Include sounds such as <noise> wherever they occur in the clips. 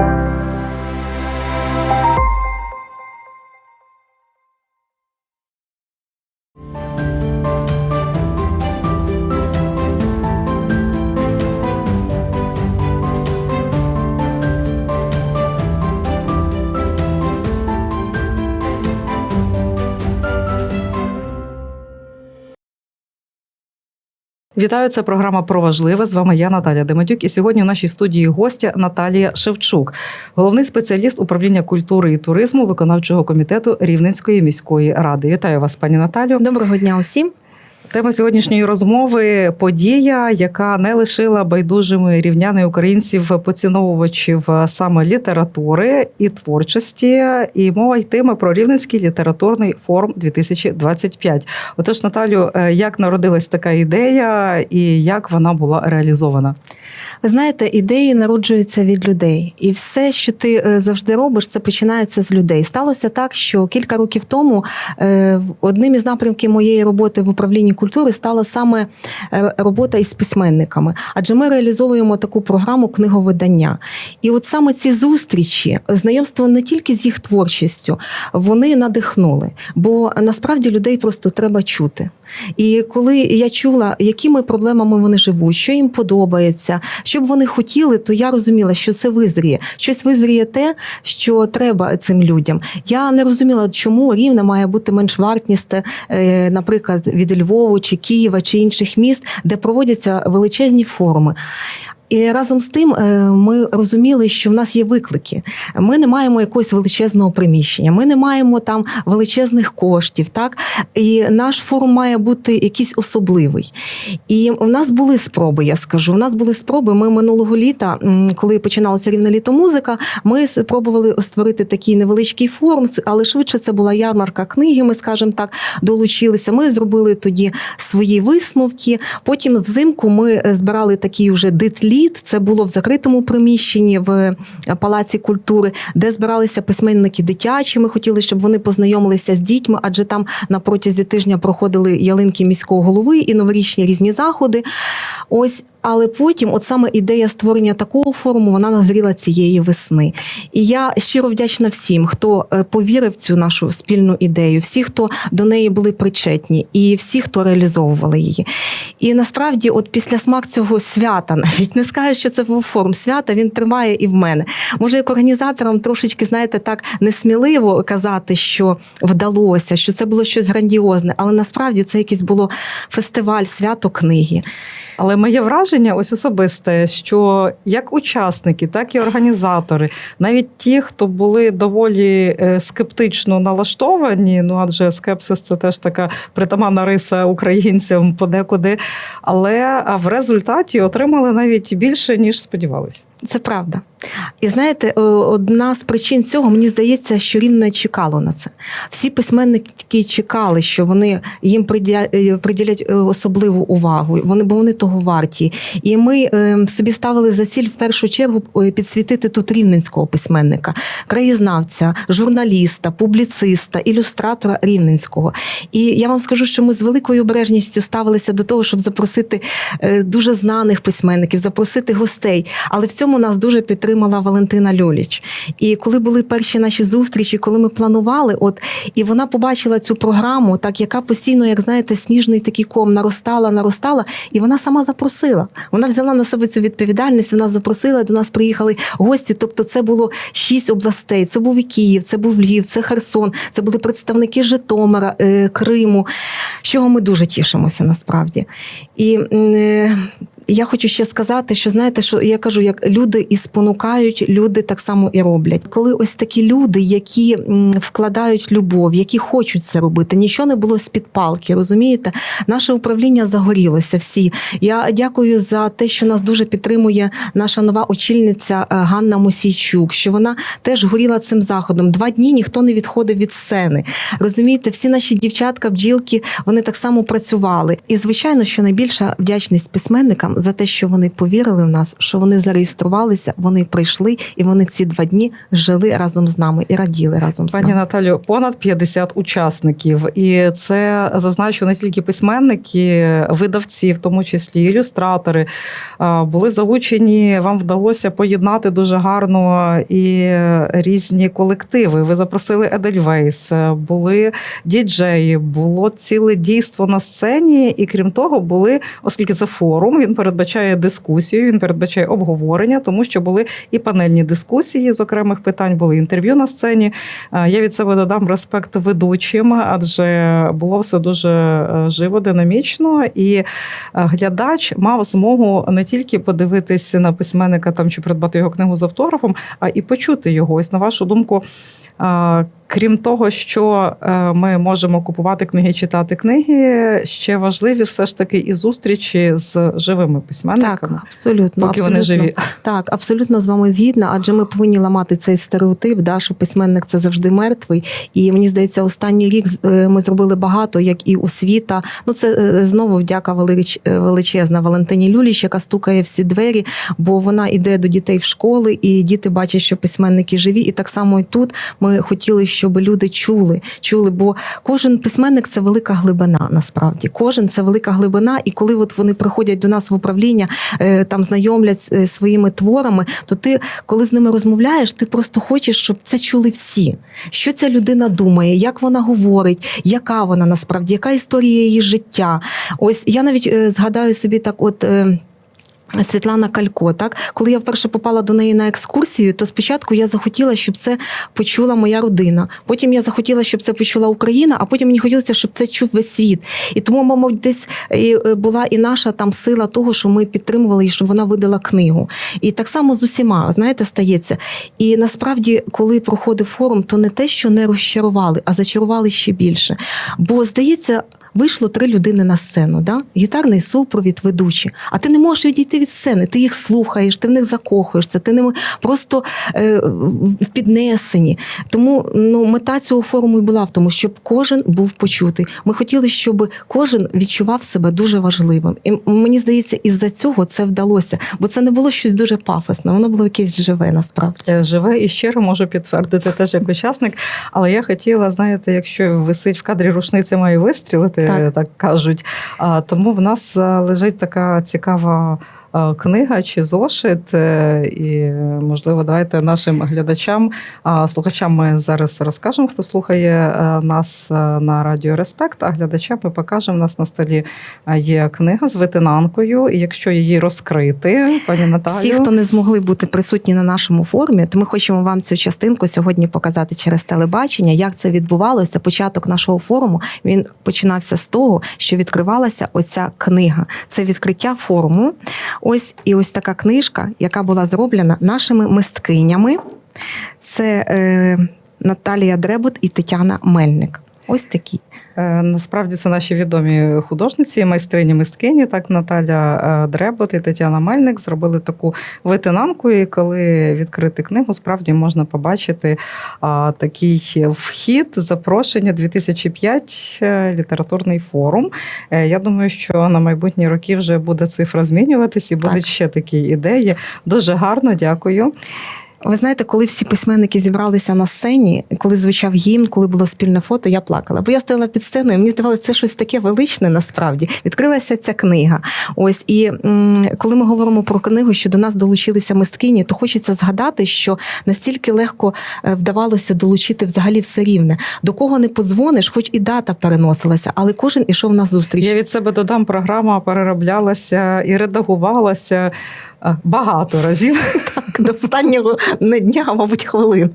Thank you. Вітаю, це програма про важливе. З вами я Наталя Демедюк. І сьогодні в нашій студії гостя Наталія Шевчук, головний спеціаліст управління культури і туризму виконавчого комітету Рівненської міської ради. Вітаю вас, пані Наталю. Доброго дня усім. Тема сьогоднішньої розмови подія, яка не лишила байдужими рівняни українців поціновувачів саме літератури і творчості. І мова йтиме про Рівненський літературний форум 2025. Отож, Наталю, е, як народилась така ідея і як вона була реалізована? Ви знаєте, ідеї народжуються від людей, і все, що ти е, завжди робиш, це починається з людей. Сталося так, що кілька років тому е, одним із напрямків моєї роботи в управлінні культури стала саме е, робота із письменниками, адже ми реалізовуємо таку програму книговидання. І от саме ці зустрічі, знайомство не тільки з їх творчістю, вони надихнули, бо насправді людей просто треба чути. І коли я чула, якими проблемами вони живуть, що їм подобається, що б вони хотіли, то я розуміла, що це визріє. Щось визріє те, що треба цим людям. Я не розуміла, чому рівне має бути менш вартністе, е, наприклад, від Львову чи Києва чи інших міст, де проводяться величезні форуми. І разом з тим е, ми розуміли, що в нас є виклики. Ми не маємо якогось величезного приміщення, ми не маємо там величезних коштів. Так і наш форум має бути якийсь особливий. І в нас були спроби, я скажу. У нас були спроби. Ми минулого літа, коли починалося рівне музика, ми спробували створити такий невеличкий форум, але швидше це була ярмарка книги. Ми, скажімо так, долучилися. Ми зробили тоді свої висновки. Потім взимку ми збирали такий уже дитліт. Це було в закритому приміщенні в палаці культури, де збиралися письменники дитячі. Ми хотіли, щоб вони познайомилися з дітьми, адже там на протязі тижня проходили ялинки міського голови і новорічні різні заходи. Ось. Але потім, от саме ідея створення такого форуму, вона назріла цієї весни. І я щиро вдячна всім, хто е, повірив в цю нашу спільну ідею, всі, хто до неї були причетні, і всі, хто реалізовували її. І насправді, от після смак цього свята, <laughs> навіть не скажу, що це був форум свята, він триває і в мене. Може, як організаторам трошечки, знаєте, так несміливо казати, що вдалося, що це було щось грандіозне, але насправді це якийсь було фестиваль, свято книги. Але моє враження ось особисте, що як учасники, так і організатори, навіть ті, хто були доволі е, скептично налаштовані, ну адже скепсис це теж така притаманна риса українцям подекуди. Але в результаті отримали навіть більше ніж сподівалися. Це правда. І знаєте, одна з причин цього, мені здається, що рівне чекало на це. Всі письменники чекали, що вони їм приділять е, особливу увагу, вони, бо вони того варті. І ми собі ставили за ціль в першу чергу підсвітити тут рівненського письменника, краєзнавця, журналіста, публіциста, ілюстратора рівненського. І я вам скажу, що ми з великою обережністю ставилися до того, щоб запросити е, дуже знаних письменників, запросити гостей. Але в цьому нас дуже підтримала Валентина Льоліч. І коли були перші наші зустрічі, коли ми планували, от і вона побачила цю програму, так яка постійно, як знаєте, сніжний такий ком наростала, наростала, і вона сама запросила. Вона взяла на себе цю відповідальність. Вона запросила до нас. Приїхали гості. Тобто, це було шість областей. Це був і Київ, це був Львів, це Херсон, це були представники Житомира, е, Криму. з Чого ми дуже тішимося насправді. І е, я хочу ще сказати, що знаєте, що я кажу, як люди і спонукають, люди так само і роблять. Коли ось такі люди, які вкладають любов, які хочуть це робити, нічого не було з під палки, розумієте? Наше управління загорілося. Всі я дякую за те, що нас дуже підтримує наша нова очільниця е, Ганна Мосійчук. Що вона теж горіла цим заходом. Два дні ніхто не відходив від сцени. Розумієте, всі наші дівчатка, бджілки, вони так само працювали. І звичайно, що найбільша вдячність письменникам за те, що вони повірили в нас, що вони зареєструвалися, вони прийшли, і вони ці два дні жили разом з нами і раділи разом з Пані. Наталю, понад 50 учасників, і це зазначу не тільки письменники, видавці, в тому числі ілюстратори, були залучені. Вам вдалося поєднати дуже гарно і різні колективи. Ви запросили Едельвейс, були діджеї, було ціле дійство на сцені, і крім того, були, оскільки це форум, він передбачає дискусію, він передбачає обговорення, тому що були і панельні дискусії з окремих питань, були інтерв'ю на сцені. Е, Я від себе додам респект ведучим, адже було все дуже е, живо, динамічно, і е, глядач мав змогу не тільки подивитися на письменника там чи придбати його книгу з автографом, а і почути його. Ось на вашу думку. Крім того, що е, ми можемо купувати книги, читати книги, ще важливі все ж таки і зустрічі з живими письменниками, Так, абсолютно. поки абсолютно. вони живі. Так, абсолютно з вами згідна, адже ми повинні ламати цей стереотип, да, що письменник це завжди мертвий. І мені здається, останній рік е, ми зробили багато, як і освіта. Ну це е, знову вдяка велич- величезна Валентині Люліч, яка стукає всі двері, бо вона йде до дітей в школи, і діти бачать, що письменники живі. І так само і тут ми хотіли, щоб люди чули, чули, бо кожен письменник це велика глибина. Насправді, кожен це велика глибина. І коли от вони приходять до нас в управління, е, там знайомлять е, своїми творами, то ти, коли з ними розмовляєш, ти просто хочеш, щоб це чули всі. Що ця людина думає, як вона говорить, яка вона насправді, яка історія її життя. Ось я навіть е, згадаю собі так, от. Світлана Калько, так коли я вперше попала до неї на екскурсію, то спочатку я захотіла, щоб це почула моя родина. Потім я захотіла, щоб це почула Україна, а потім мені хотілося, щоб це чув весь світ. І тому, мабуть, десь е, була і наша там сила того, що ми підтримували її, щоб вона видала книгу. І так само з усіма, знаєте, стається. І насправді, коли проходив форум, то не те, що не розчарували, а зачарували ще більше. Бо здається. Вийшло три людини на сцену, да? гітарний супровід, ведучі. А ти не можеш відійти від сцени. Ти їх слухаєш, ти в них закохуєшся, ти ними просто е, в піднесені. Тому ну, мета цього форуму і була в тому, щоб кожен був почутий. Ми хотіли, щоб кожен відчував себе дуже важливим. І мені здається, із-за цього це вдалося, бо це не було щось дуже пафосне, воно було якесь живе насправді. Живе і щиро можу підтвердити теж як учасник. Але я хотіла, знаєте, якщо висить в кадрі рушниця має вистрілити, Так. так, кажуть. Тому в нас е, лежить така цікава. Е, Книга чи зошит, е, і можливо, давайте нашим глядачам, слухачам ми зараз розкажемо, хто слухає е, нас на Радіо Респект, а глядачам ми покажемо. У нас на столі є книга з витинанкою, і якщо її розкрити, пані Наталю, Всі, хто не змогли бути присутні на нашому форумі, то ми хочемо вам цю частинку сьогодні показати через телебачення, як це відбувалося. Початок нашого форуму він починався з того, що відкривалася оця книга. Це відкриття форуму. Ось і ось така книжка, яка була зроблена нашими мисткинями. Це е, Наталія Дребут і Тетяна Мельник. Ось такі. Е, Насправді це наші відомі художниці, майстрині мисткині. Так, Наталя е, Дребот і Тетяна Мельник зробили таку витинанку. І коли відкрити книгу, справді можна побачити а, такий вхід, запрошення 2005 е, літературний форум. Е, Я думаю, що на майбутні роки вже буде цифра змінюватись і будуть Так. ще такі ідеї. Дуже гарно, дякую. Ви знаєте, коли всі письменники зібралися на сцені, коли звучав гімн, коли було спільне фото, я плакала. Бо я стояла під сценою, мені здавалося, це щось таке величне насправді. Відкрилася ця книга. Ось і м, коли ми говоримо про книгу, що до нас долучилися мисткині, то хочеться згадати, що настільки легко е, вдавалося долучити взагалі все рівне. До кого не подзвониш, хоч і дата переносилася, але кожен ішов на зустріч. Я від себе додам, програма перероблялася і редагувалася багато разів. Так, до останнього не дня, мабуть, хвилини.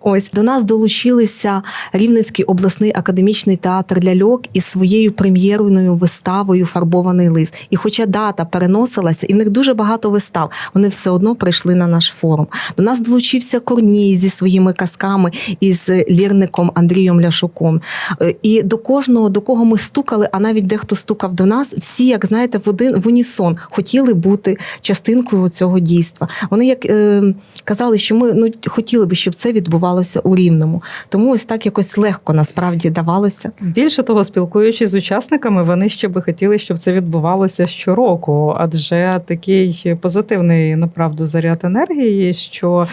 Ось до нас долучилися Рівненський обласний академічний театр ляльок із своєю прем'єрною виставою Фарбований лис. І хоча дата переносилася, і в них дуже багато вистав, вони все одно прийшли на наш форум. До нас долучився Корній зі своїми казками із лірником Андрієм Ляшуком. Е, І до кожного, до кого ми стукали, а навіть дехто стукав до нас, всі, як знаєте, в один в унісон хотіли бути частинкою цього дійства. Вони як е, казали, що ми ну хотіли би, щоб це відбувалося у Рівному. Тому ось так якось легко насправді давалося. Більше того, спілкуючись з учасниками, вони ще би хотіли, щоб це відбувалося щороку, адже такий позитивний направду заряд енергії, що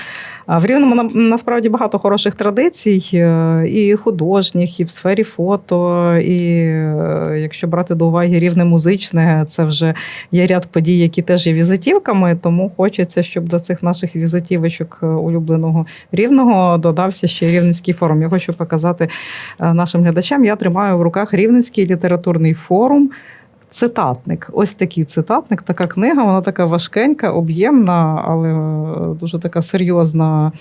в рівному на- насправді багато хороших традицій, е, і художніх, і в сфері фото. І е, якщо брати до уваги рівне музичне, це вже є ряд подій, які теж є візитівками. Тому хочеться, щоб до цих наших візитівочок е, улюбленого рівного додався ще рівненський форум. Я хочу показати е, нашим глядачам. Я тримаю в руках Рівненський літературний форум. Цитатник. Ось такий цитатник, така книга, вона така важкенька, об'ємна, але е, дуже така серйозна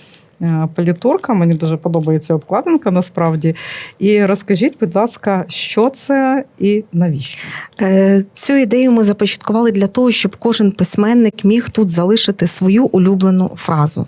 е, палітурка. Мені дуже подобається обкладинка насправді. І розкажіть, будь ласка, що це і навіщо? Е, Цю ідею ми започаткували для того, щоб кожен письменник міг тут залишити свою улюблену фразу.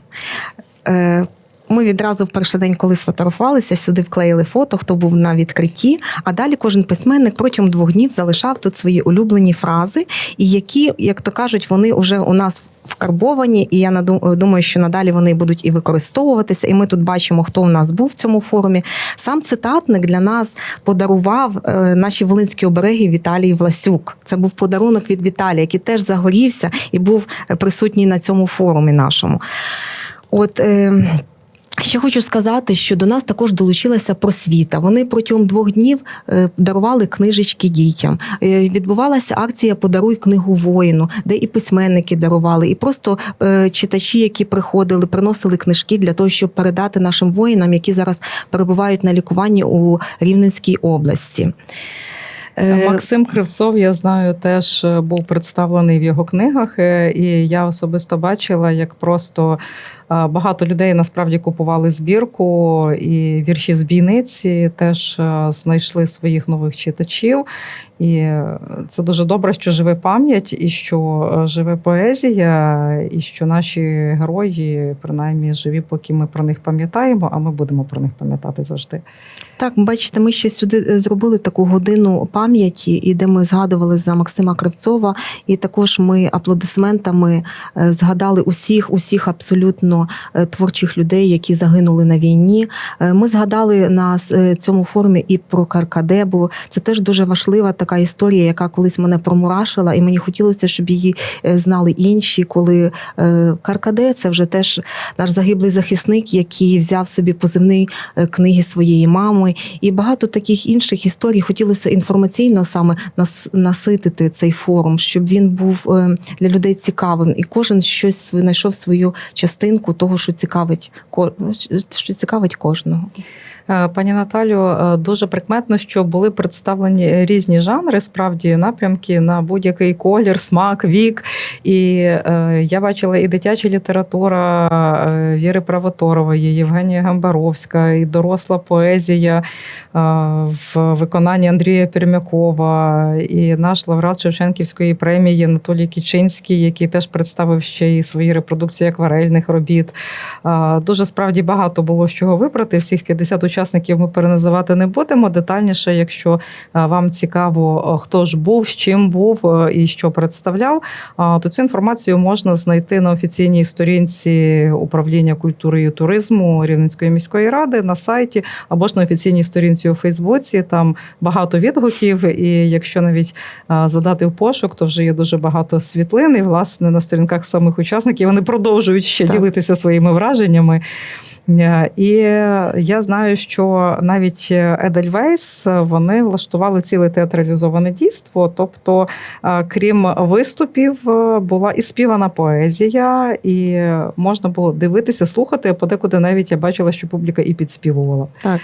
Ми відразу в перший день, коли сфотографувалися, сюди вклеїли фото, хто був на відкритті. А далі кожен письменник протягом двох днів залишав тут свої улюблені фрази, і які, як то кажуть, вони вже у нас вкарбовані. І я думаю, що надалі вони будуть і використовуватися. І ми тут бачимо, хто у нас був в цьому форумі. Сам цитатник для нас подарував е, наші волинські обереги Віталій Власюк. Це був подарунок від Віталія, який теж загорівся і був е, присутній на цьому форумі нашому. От. Е, Ще хочу сказати, що до нас також долучилася просвіта. Вони протягом двох днів е, дарували книжечки дітям. Е, Відбувалася акція Подаруй книгу воїну, де і письменники дарували, і просто е, читачі, які приходили, приносили книжки для того, щоб передати нашим воїнам, які зараз перебувають на лікуванні у Рівненській області. Максим Кривцов, я знаю, теж був представлений в його книгах, і я особисто бачила, як просто багато людей насправді купували збірку, і вірші з бійниці теж е, знайшли своїх нових читачів. І це дуже добре, що живе пам'ять, і що е, живе поезія, і що наші герої принаймні живі, поки ми про них пам'ятаємо, а ми будемо про них пам'ятати завжди. Так, бачите, ми ще сюди е, зробили таку годину пам'яті, і де ми згадували за Максима Кривцова, і також ми аплодисментами згадали усіх, усіх абсолютно е, творчих людей, які загинули на війні. Е, Ми згадали на е, цьому форумі і про Каркадебу. Це теж дуже важлива така історія, яка колись мене промурашила, і мені хотілося, щоб її знали інші. Коли Каркаде це вже теж наш загиблий захисник, який взяв собі позивний книги своєї мами, і багато таких інших історій. Хотілося інформаційно саме нас- наситити цей форум, щоб він був для людей цікавим, і кожен щось знайшов свою частинку того, що цікавить що цікавить кожного. Е, Пані Наталю, е, дуже прикметно, що були представлені різні жанри, справді напрямки на будь-який колір, смак, вік. І е, я бачила і дитяча література Віри Правоторової, Євгенія Гамбаровська, і доросла поезія в виконанні Андрія Пермякова, і наш лауреат Шевченківської премії Анатолій Кічинський, який теж представив ще і свої репродукції акварельних робіт. Дуже справді багато було з чого вибрати. Всіх 50 учасників ми переназивати не будемо. Детальніше, якщо е, вам цікаво, е, хто ж був, з чим був е, і що представляв, то цю інформацію можна знайти на офіційній сторінці управління культури і туризму Рівненської міської ради на сайті або ж на офіційній сторінці у Фейсбуці. Там багато відгуків, і якщо навіть задати в пошук, то вже є дуже багато світлин. І власне на сторінках самих учасників вони продовжують ще Так. ділитися своїми враженнями. Е, І я знаю, що навіть Едельвейс вони влаштували ціле театралізоване дійство. Тобто, е, крім виступів, е, була і співана поезія, і можна було дивитися, слухати. а Подекуди навіть я бачила, що публіка і підспівувала. Так.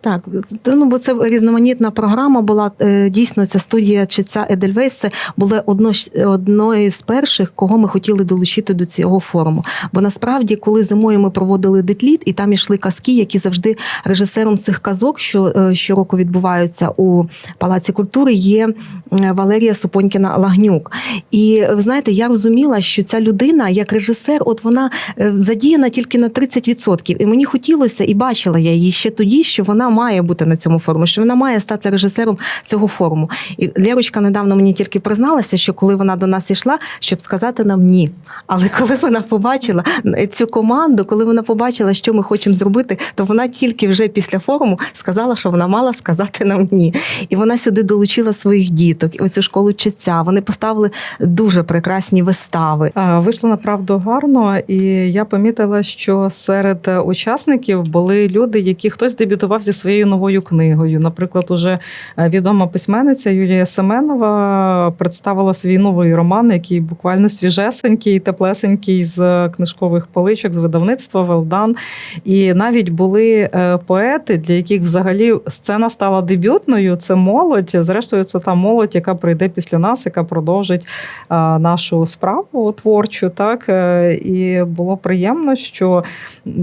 Так, ну бо це різноманітна програма була. Е, Дійсно, ця студія чи ця Едельвейс це була одно, одною з перших, кого ми хотіли долучити до цього форуму. Бо насправді, коли зимою ми проводили детліт, і там ішли казки, які завжди режисером цих казок, що е, щороку відбуваються у Палаці культури, є е, Валерія Супонькіна Лагнюк. І ви знаєте, я розуміла, що ця людина, як режисер, от вона задіяна тільки на 30%. І мені хотілося, і бачила я її ще тоді, що вона має бути на цьому форумі, що вона має стати режисером цього форуму. І Лєрочка недавно мені тільки призналася, що коли вона до нас йшла, щоб сказати нам ні. Але коли вона побачила цю команду, коли вона побачила, що ми хочемо зробити, то вона тільки вже після форуму сказала, що вона мала сказати нам ні. І вона сюди долучила своїх діток. І оцю школу чеця. Вони поставили дуже прекрасні вистави. Вийшло направду гарно, і я помітила, що серед учасників були люди, які хтось дебютував зі своєю новою книгою. Наприклад, уже е, відома письменниця Юлія Семенова представила свій новий роман, який буквально свіжесенький, теплесенький з книжкових поличок, з видавництва Велдан. І навіть були е, поети, для яких взагалі сцена стала дебютною. Це молодь. Зрештою, це та молодь, яка прийде після нас, яка продовжить е, нашу справу творчу. Так Е, і було приємно, що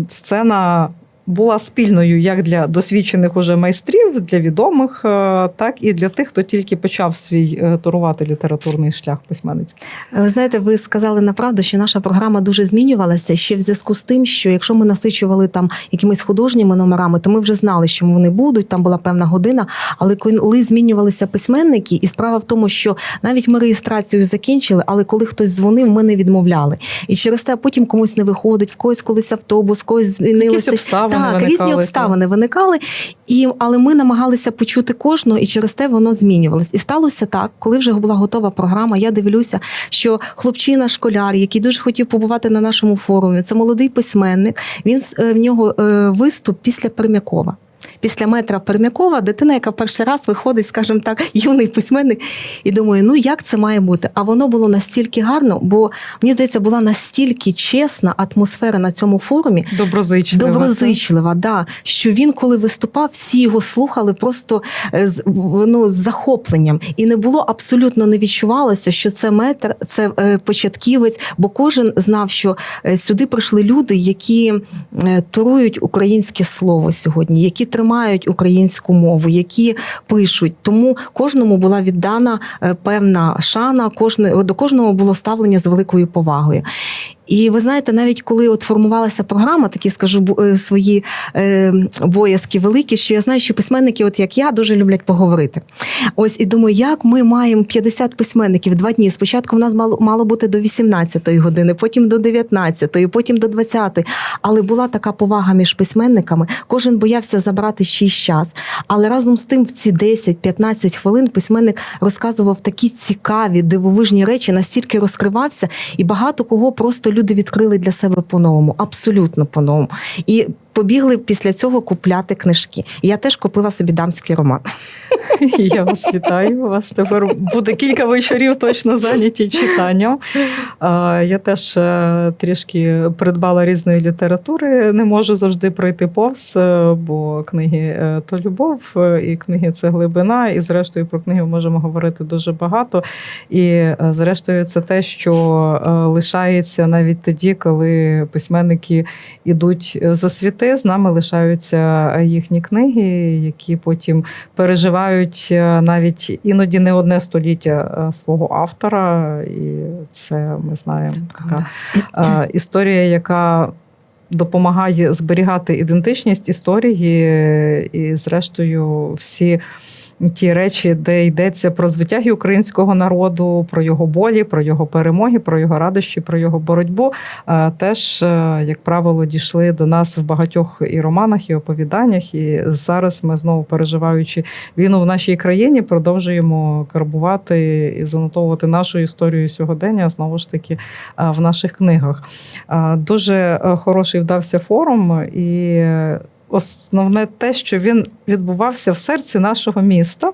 сцена. Була спільною як для досвідчених уже майстрів, для відомих, е, так і для тих, хто тільки почав свій е, турувати літературний шлях письменницький. Ви знаєте, ви сказали направду, що наша програма дуже змінювалася ще в зв'язку з тим, що якщо ми насичували там якимись художніми номерами, то ми вже знали, що вони будуть. Там була певна година. Але коли змінювалися письменники, і справа в тому, що навіть ми реєстрацію закінчили, але коли хтось дзвонив, ми не відмовляли. І через те потім комусь не виходить, в когось колись автобус, когось змінилося. Обставини Так, виникали, різні обставини виникали, і, але ми намагалися почути кожного, і через те воно змінювалось. І сталося так, коли вже була готова програма. Я дивлюся, що хлопчина, школяр, який дуже хотів побувати на нашому форумі, це молодий письменник. Він е, в нього е, виступ після Пермякова. Після метра Пермякова дитина, яка перший раз виходить, скажімо так, юний письменник, і думаю, ну як це має бути? А воно було настільки гарно, бо мені здається, була настільки чесна атмосфера на цьому форумі, Доброзичлива. Доброзичлива, да. Що він, коли виступав, всі його слухали просто е, з ну, з захопленням. І не було абсолютно не відчувалося, що це метр, це е, початківець, бо кожен знав, що е, сюди прийшли люди, які турують українське слово сьогодні, які тримають українську мову, які пишуть. Тому кожному була віддана е, певна шана, кожне, до кожного було ставлення з великою повагою. І ви знаєте, навіть коли от формувалася програма, такі скажу е, свої е, боязки великі, що я знаю, що письменники, от як я, дуже люблять поговорити. Ось і думаю, як ми маємо 50 письменників два дні. Спочатку в нас мало, мало бути до 18-ї години, потім до 19-ї, потім до 20-ї. Але була така повага між письменниками. Кожен боявся забрати ще й час. Але разом з тим, в ці 10-15 хвилин письменник розказував такі цікаві, дивовижні речі, настільки розкривався, і багато кого просто люди відкрили для себе по-новому, абсолютно по-новому. І побігли після цього купляти книжки. Я теж купила собі дамський роман. <laughs> Я вас вітаю. У вас тепер буде кілька вечорів точно зайняті читанням. Я теж е, трішки придбала різної літератури. Не можу завжди пройти повз, е, бо книги е, то любов, і книги це глибина. І зрештою про книги можемо говорити дуже багато. І зрештою, це те, що лишається навіть тоді, коли письменники ідуть за світи. З нами лишаються їхні книги, які потім переживають е, навіть іноді не одне століття е, свого автора, і це ми знаємо така е, історія, яка. Допомагає зберігати ідентичність історії, і, зрештою, всі ті речі, де йдеться про звитяги українського народу, про його болі, про його перемоги, про його радощі, про його боротьбу, е, теж, е, як правило, дійшли до нас в багатьох і романах, і оповіданнях. І зараз ми знову переживаючи війну в нашій країні, продовжуємо карбувати і занотовувати нашу історію сьогодення знову ж таки е, в наших книгах. Дуже хороший вдався форум і. Основне те, що він відбувався в серці нашого міста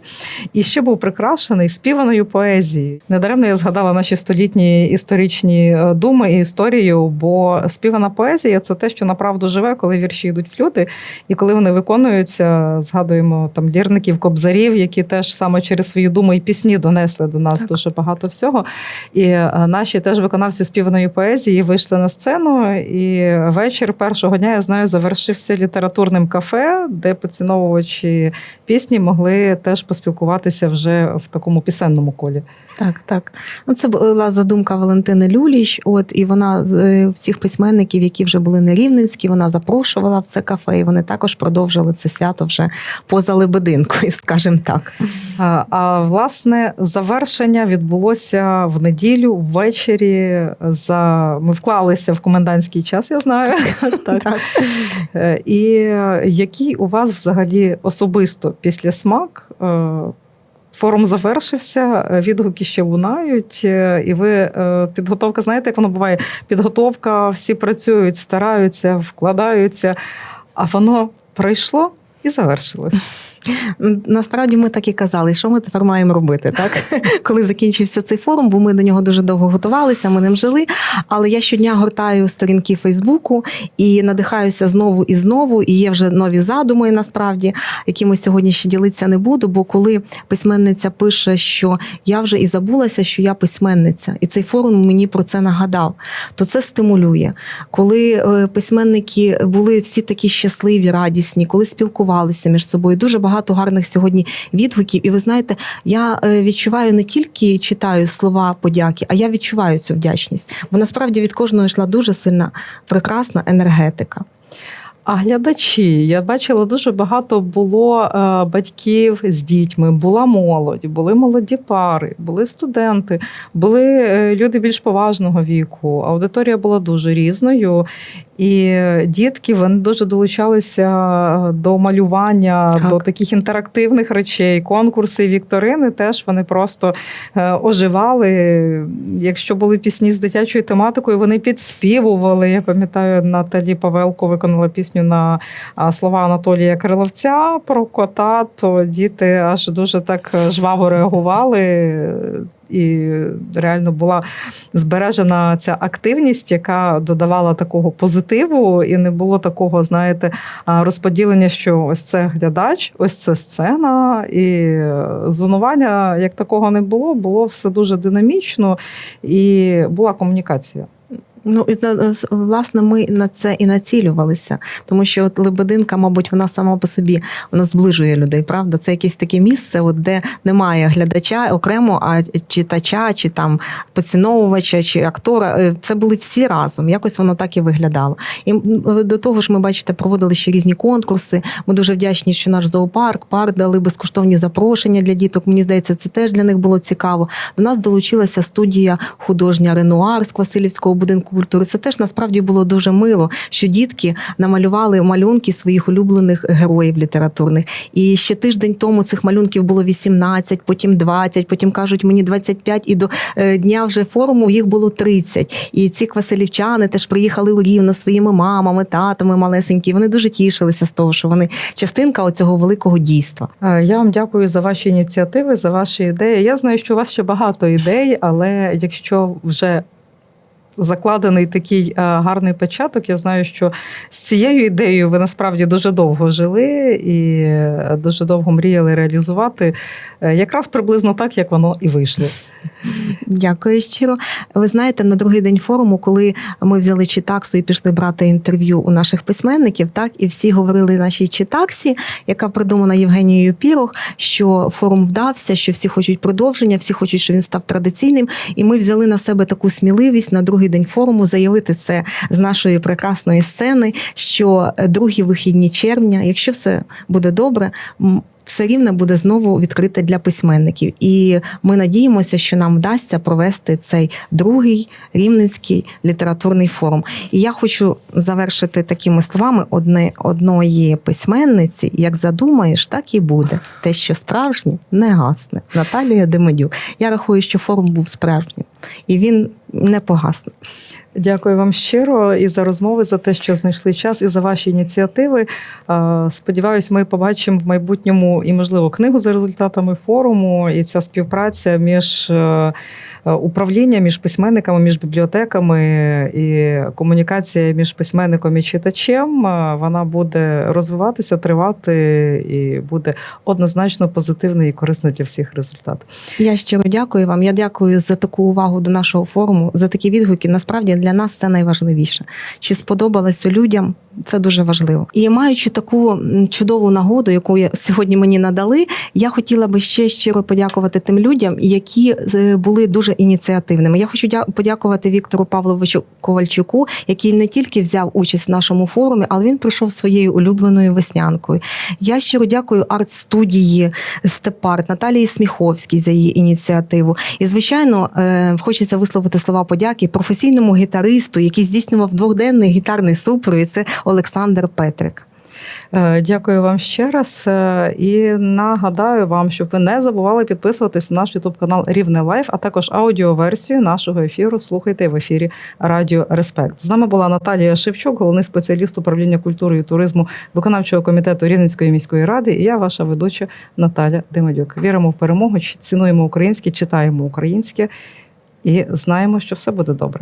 і ще був прикрашений співаною поезією. Недаремно я згадала наші столітні історичні е, думи і історію, бо співана поезія це те, що направду живе, коли вірші йдуть в люди, і коли вони виконуються, згадуємо там лірників, кобзарів, які теж саме через свої думи і пісні донесли до нас Так. дуже багато всього. І е, наші теж виконавці співаної поезії вийшли на сцену. І вечір першого дня я знаю завершився літературним кафе, де поціновувачі пісні могли теж поспілкуватися вже в такому пісенному колі. Так, так. Ну, це була задумка Валентини Люліч. От і вона з е, всіх письменників, які вже були на Рівненській, вона запрошувала в це кафе, і вони також продовжили це свято вже поза Лебединкою, <laughs> скажімо так. А, а власне завершення відбулося в неділю ввечері. За ми вклалися в комендантський час, я знаю. <laughs> так. Так. Е, І який у вас взагалі особисто після смак? Форум завершився, е, відгуки ще лунають, е, і ви е, підготовка, знаєте, як воно буває? Підготовка, всі працюють, стараються, вкладаються, а воно пройшло і завершилось. Насправді ми так і казали, що ми тепер маємо робити, так <laughs> коли закінчився цей форум, бо ми до нього дуже довго готувалися, ми ним жили. Але я щодня гортаю сторінки Фейсбуку і надихаюся знову і знову. І є вже нові задуми, насправді, якими сьогодні ще ділитися не буду. Бо коли письменниця пише, що я вже і забулася, що я письменниця, і цей форум мені про це нагадав, то це стимулює. Коли е, письменники були всі такі щасливі, радісні, коли спілкувалися між собою, дуже багато гарних сьогодні відгуків. І ви знаєте, я е, відчуваю не тільки читаю слова подяки, а я відчуваю цю вдячність. Бо насправді від кожного йшла дуже сильна, прекрасна енергетика. А глядачі, я бачила дуже багато було е, батьків з дітьми, була молодь, були молоді пари, були студенти, були е, люди більш поважного віку. Аудиторія була дуже різною. І дітки вони дуже долучалися до малювання, Так. до таких інтерактивних речей, конкурси, вікторини. Теж вони просто е, оживали. Якщо були пісні з дитячою тематикою, вони підспівували. Я пам'ятаю, Наталі Павелко виконала пісню на слова Анатолія Криловця про кота. То діти аж дуже так жваво реагували. І реально була збережена ця активність, яка додавала такого позитиву, і не було такого, знаєте, розподілення, що ось це глядач, ось це сцена, і зонування як такого не було. Було все дуже динамічно і була комунікація. Ну і власне ми на це і націлювалися, тому що от Лебединка, мабуть, вона сама по собі вона зближує людей. Правда, це якесь таке місце, от де немає глядача окремо, а читача, чи там поціновувача, чи актора. Е, Це були всі разом. Якось воно так і виглядало. І до того ж, ми бачите, проводили ще різні конкурси. Ми дуже вдячні, що наш зоопарк, парк дали безкоштовні запрошення для діток. Мені здається, це теж для них було цікаво. До нас долучилася студія художня Ренуар з Квасилівського будинку культури. Це теж насправді було дуже мило, що дітки намалювали малюнки своїх улюблених героїв літературних. І ще тиждень тому цих малюнків було 18, потім 20, потім кажуть мені 25, і до е, дня вже форуму їх було 30. І ці квасилівчани теж приїхали у Рівно своїми мамами, татами малесенькі. Вони дуже тішилися з того, що вони частинка оцього великого дійства. Е, Я вам дякую за ваші ініціативи, за ваші ідеї. Я знаю, що у вас ще багато ідей, але якщо вже закладений такий е, гарний початок, я знаю, що з цією ідеєю ви насправді дуже довго жили і дуже довго мріяли реалізувати е, якраз приблизно так, як воно і вийшло. Дякую щиро. Ви знаєте, на другий день форуму, коли ми взяли читаксу і пішли брати інтерв'ю у наших письменників, так і всі говорили нашій читаксі, яка придумана Євгенією Пірох, що форум вдався, що всі хочуть продовження, всі хочуть, щоб він став традиційним. І ми взяли на себе таку сміливість на другий день форуму заявити це з нашої прекрасної сцени, що е, другі вихідні червня, якщо все буде добре. Все рівно буде знову відкрите для письменників. І ми надіємося, що нам вдасться провести цей другий рівненський літературний форум. І я хочу завершити такими словами одне, одної письменниці: як задумаєш, так і буде. Те, що справжнє, не гасне. Наталія Демедюк. Я рахую, що форум був справжнім, і він не погасне. Дякую вам щиро і за розмови, за те, що знайшли час, і за ваші ініціативи. Сподіваюсь, ми побачимо в майбутньому і, можливо, книгу за результатами форуму, і ця співпраця між е, управлінням, між письменниками, між бібліотеками і комунікація між письменником і читачем. е, Вона буде розвиватися, тривати і буде однозначно позитивний і корисний для всіх результат. Я щиро дякую вам. Я дякую за таку увагу до нашого форуму, за такі відгуки. Насправді для нас це найважливіше. Чи сподобалося людям Це дуже важливо. І маючи таку чудову нагоду, яку сьогодні мені надали, я хотіла би ще щиро подякувати тим людям, які е, були дуже ініціативними. Я хочу дя- подякувати Віктору Павловичу Ковальчуку, який не тільки взяв участь в нашому форумі, але він прийшов своєю улюбленою веснянкою. Я щиро дякую арт-студії Степарт Наталії Сміховській за її ініціативу. І, звичайно, е, хочеться висловити слова подяки професійному гітаристу, який здійснював двохденний гітарний супровід. Це Олександр Петрик. Е, Дякую вам ще раз. Е, І нагадаю вам, щоб ви не забували підписуватись на наш Ютуб канал Рівне Лайф, а також аудіоверсію нашого ефіру. Слухайте в ефірі Радіо Респект. З нами була Наталія Шевчук, головний спеціаліст управління культури і туризму виконавчого комітету Рівненської міської ради. І я, ваша ведуча Наталя Демидюк. Віримо в перемогу, цінуємо українське, читаємо українське і знаємо, що все буде добре.